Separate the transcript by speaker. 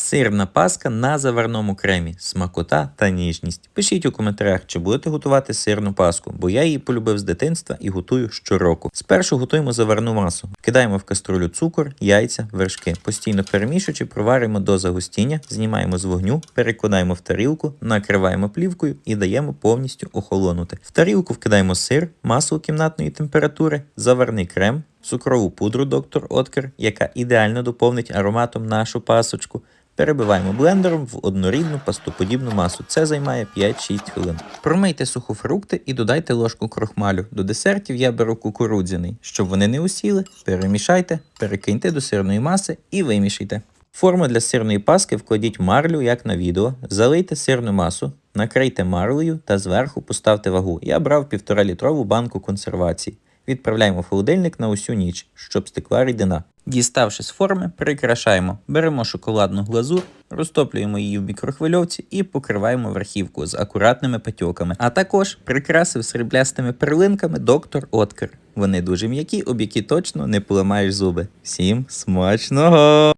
Speaker 1: Сирна паска на заварному кремі, смакота та ніжність. Пишіть у коментарях, чи будете готувати сирну паску, бо я її полюбив з дитинства і готую щороку. Спершу готуємо заварну масу. Кидаємо в каструлю цукор, яйця, вершки. Постійно перемішуючи, проваримо до загустіння, знімаємо з вогню, перекладаємо в тарілку, накриваємо плівкою і даємо повністю охолонути. В тарілку вкидаємо сир, масло кімнатної температури, заварний крем, цукрову пудру доктор Откер, яка ідеально доповнить ароматом нашу пасочку. Перебиваємо блендером в однорідну пастоподібну масу. Це займає 5-6 хвилин. Промийте сухофрукти і додайте ложку крохмалю. До десертів я беру кукурудзяний. Щоб вони не усіли, перемішайте, перекиньте до сирної маси і вимішайте. Форму для сирної паски вкладіть марлю, як на відео, залийте сирну масу, накрийте марлею та зверху поставте вагу. Я брав 1,5 літрову банку консервації. Відправляємо в холодильник на усю ніч, щоб стекла рідина. Діставши з форми, прикрашаємо. Беремо шоколадну глазур, розтоплюємо її в мікрохвильовці і покриваємо верхівку з акуратними патьоками. А також прикрасив сріблястими перлинками доктор Откер. Вони дуже м'які, об які точно не поламаєш зуби. Всім смачного!